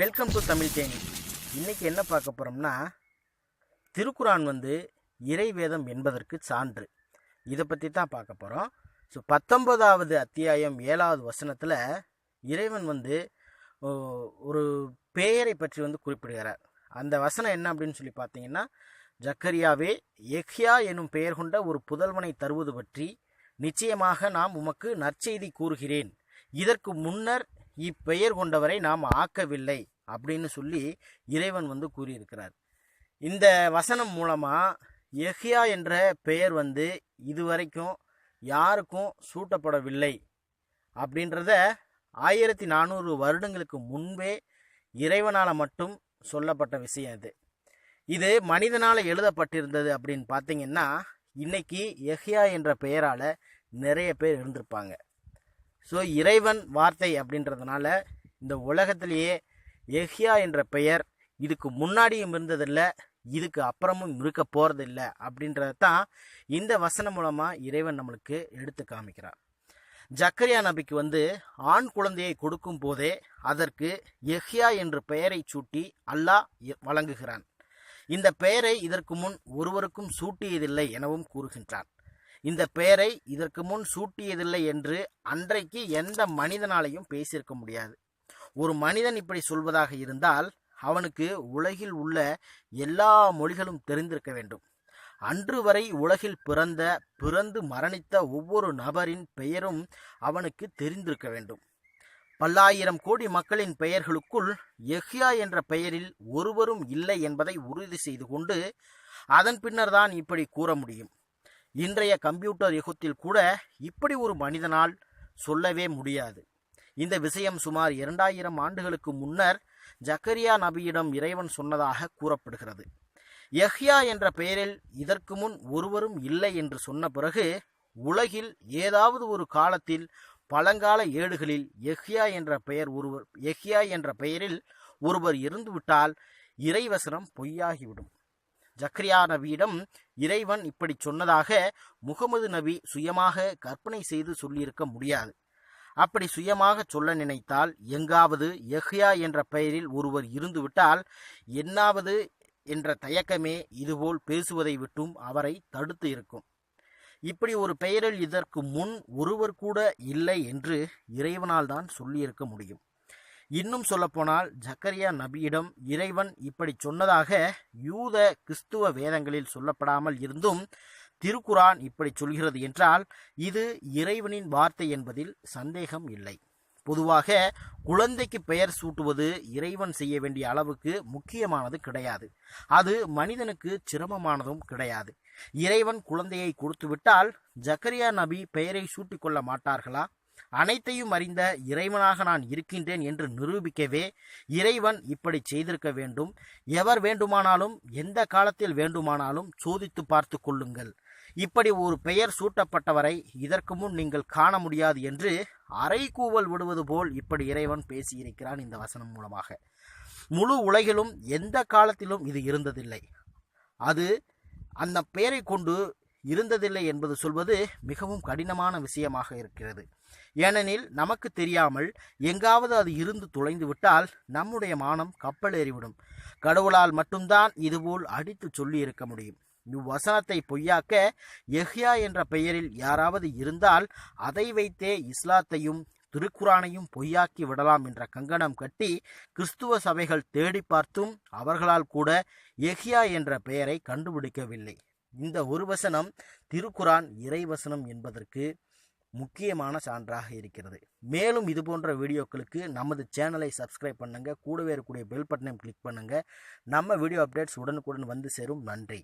Welcome to Tamil Theni. இன்றைக்கி என்ன பார்க்க போகிறோம்னா திருக்குரான் வந்து இறைவேதம் என்பதற்கு சான்று. இதை பற்றி தான் பார்க்க போகிறோம் ஸோ பத்தொன்பதாவது அத்தியாயம் ஏழாவது வசனத்தில் இறைவன் வந்து ஒரு பெயரை பற்றி வந்து குறிப்பிடுகிறார். அந்த வசனம் என்ன அப்படின்னு சொல்லி பார்த்தீங்கன்னா ஜக்கரியாவே எஹ்யா எனும் பெயர் கொண்ட ஒரு புதல்வனை தருவது பற்றி நிச்சயமாக நாம் உமக்கு நற்செய்தி கூறுகிறேன். இதற்கு முன்னர் இப்பெயர் கொண்டவரை நாம் ஆக்கவில்லை அப்படின்னு சொல்லி இறைவன் வந்து கூறியிருக்கிறார். இந்த வசனம் மூலமாக எஹ்யா என்ற பெயர் வந்து இதுவரைக்கும் யாருக்கும் சூட்டப்படவில்லை அப்படின்றத ஆயிரத்தி நானூறு வருடங்களுக்கு முன்பே இறைவனால் மட்டும் சொல்லப்பட்ட விஷயம் அது இது மனிதனால் எழுதப்பட்டிருந்தது அப்படின்னு பார்த்தீங்கன்னா இன்னைக்கு எஹ்யா என்ற பெயரால் நிறைய பேர் இருந்திருப்பாங்க ஸோ இறைவன் வார்த்தை அப்படின்றதுனால இந்த உலகத்திலேயே எஹ்யா என்ற பெயர் இதுக்கு முன்னாடியும் இருந்ததில்லை இதுக்கு அப்புறமும் இருக்க போகிறதில்ல அப்படின்றத தான் இந்த வசனம் மூலமாக இறைவன் நம்மளுக்கு எடுத்து காமிக்கிறார். ஜக்கரியா நபிக்கு வந்து ஆண் குழந்தையை கொடுக்கும் போதே அதற்கு எஹ்யா என்ற பெயரை சூட்டி அல்லாஹ் வழங்குகிறான். இந்த பெயரை இதற்கு முன் ஒருவருக்கும் சூட்டியதில்லை எனவும் கூறுகின்றான். இந்த பெயரை இதற்கு முன் சூட்டியதில்லை என்று அன்றைக்கு எந்த மனிதனாலையும் பேசியிருக்க முடியாது. ஒரு மனிதன் இப்படி சொல்வதாக இருந்தால் அவனுக்கு உலகில் உள்ள எல்லா மொழிகளும் தெரிந்திருக்க வேண்டும். அன்று வரை உலகில் பிறந்த பிறந்து மரணித்த ஒவ்வொரு நபரின் பெயரும் அவனுக்கு தெரிந்திருக்க வேண்டும். பல்லாயிரம் கோடி மக்களின் பெயர்களுக்குள் எஹ்யா என்ற பெயரில் ஒருவரும் இல்லை என்பதை உறுதி செய்து கொண்டு அதன் பின்னர் தான் இப்படி கூற முடியும். இன்றைய கம்ப்யூட்டர் யுகத்தில் கூட இப்படி ஒரு மனிதனால் சொல்லவே முடியாது. இந்த விஷயம் சுமார் இரண்டாயிரம் ஆண்டுகளுக்கு முன்னர் ஜக்கரியா நபியிடம் இறைவன் சொன்னதாக கூறப்படுகிறது. யஹ்யா என்ற பெயரில் இதற்கு முன் ஒருவரும் இல்லை என்று சொன்ன பிறகு உலகில் ஏதாவது ஒரு காலத்தில் பழங்கால ஏடுகளில் எஹ்யா என்ற பெயர் ஒருவர் எஹ்யா என்ற பெயரில் ஒருவர் இருந்துவிட்டால் இறைவசனம் பொய்யாகிவிடும். ஜக்ரியா நபியிடம் இறைவன் இப்படி சொன்னதாக முகமது நபி சுயமாக கற்பனை செய்து சொல்லியிருக்க முடியாது. அப்படி சுயமாக சொல்ல நினைத்தால் எங்காவது எஹ்யா என்ற பெயரில் ஒருவர் இருந்துவிட்டால் என்னாவது என்ற தயக்கமே இதுபோல் பேசுவதை விட்டும் அவரை தடுத்து இருக்கும். இப்படி ஒரு பெயரில் இதற்கு முன் ஒருவர் கூட இல்லை என்று இறைவனால் தான் சொல்லியிருக்க முடியும். இன்னும் சொல்லப்போனால் ஜக்கரியா நபியிடம் இறைவன் இப்படி சொன்னதாக யூத கிறிஸ்துவ வேதங்களில் சொல்லப்படாமல் இருந்தும் திருக்குரான் இப்படி சொல்கிறது என்றால் இது இறைவனின் வார்த்தை என்பதில் சந்தேகம் இல்லை. பொதுவாக குழந்தைக்கு பெயர் சூட்டுவது இறைவன் செய்ய வேண்டிய அளவுக்கு முக்கியமானது கிடையாது. அது மனிதனுக்கு சிரமமானதும் கிடையாது. இறைவன் குழந்தையை கொடுத்துவிட்டால் ஜக்கரியா நபி பெயரை சூட்டிக் கொள்ள மாட்டார்களா? அனைத்தையும் அறிந்த இறைவனாக நான் இருக்கின்றேன் என்று நிரூபிக்கவே இறைவன் இப்படி செய்திருக்க வேண்டும். எவர் வேண்டுமானாலும் எந்த காலத்தில் வேண்டுமானாலும் சோதித்து பார்த்து கொள்ளுங்கள். இப்படி ஒரு பெயர் சூட்டப்பட்டவரை இதற்கு முன் நீங்கள் காண முடியாது என்று அறைகூவல் விடுவது போல் இப்படி இறைவன் பேசியிருக்கிறான் இந்த வசனம் மூலமாக. முழு உலகிலும் எந்த காலத்திலும் இது இருந்ததில்லை. அது அந்த பெயரை கொண்டு இருந்ததில்லை என்பது சொல்வது மிகவும் கடினமான விஷயமாக இருக்கிறது. ஏனெனில் நமக்கு தெரியாமல் எங்காவது அது இருந்து தொலைந்து விட்டால் நம்முடைய மானம் கப்பல் ஏறிவிடும் கடவுளால் மட்டும்தான் இதுபோல் அடித்து சொல்லி இருக்க முடியும். இவ்வசனத்தை பொய்யாக்க எஹ்யா என்ற பெயரில் யாராவது இருந்தால் அதை வைத்தே இஸ்லாத்தையும் திருக்குரானையும் பொய்யாக்கி விடலாம் என்ற கங்கணம் கட்டி கிறிஸ்துவ சபைகள் தேடி பார்த்தும் அவர்களால் கூட எஹ்யா என்ற பெயரை கண்டுபிடிக்கவில்லை. இந்த ஒரு வசனம் திருக்குரான் இறைவசனம் என்பதற்கு முக்கியமான சான்றாக இருக்கிறது. மேலும் இது போன்ற வீடியோக்களுக்கு நமது சேனலை சப்ஸ்கிரைப் பண்ணுங்கள் கூடவே இருக்கக்கூடிய பெல் பட்டனையும் கிளிக் பண்ணுங்க. நம்ம வீடியோ அப்டேட்ஸ் உடனுக்குடன் வந்து சேரும். நன்றி.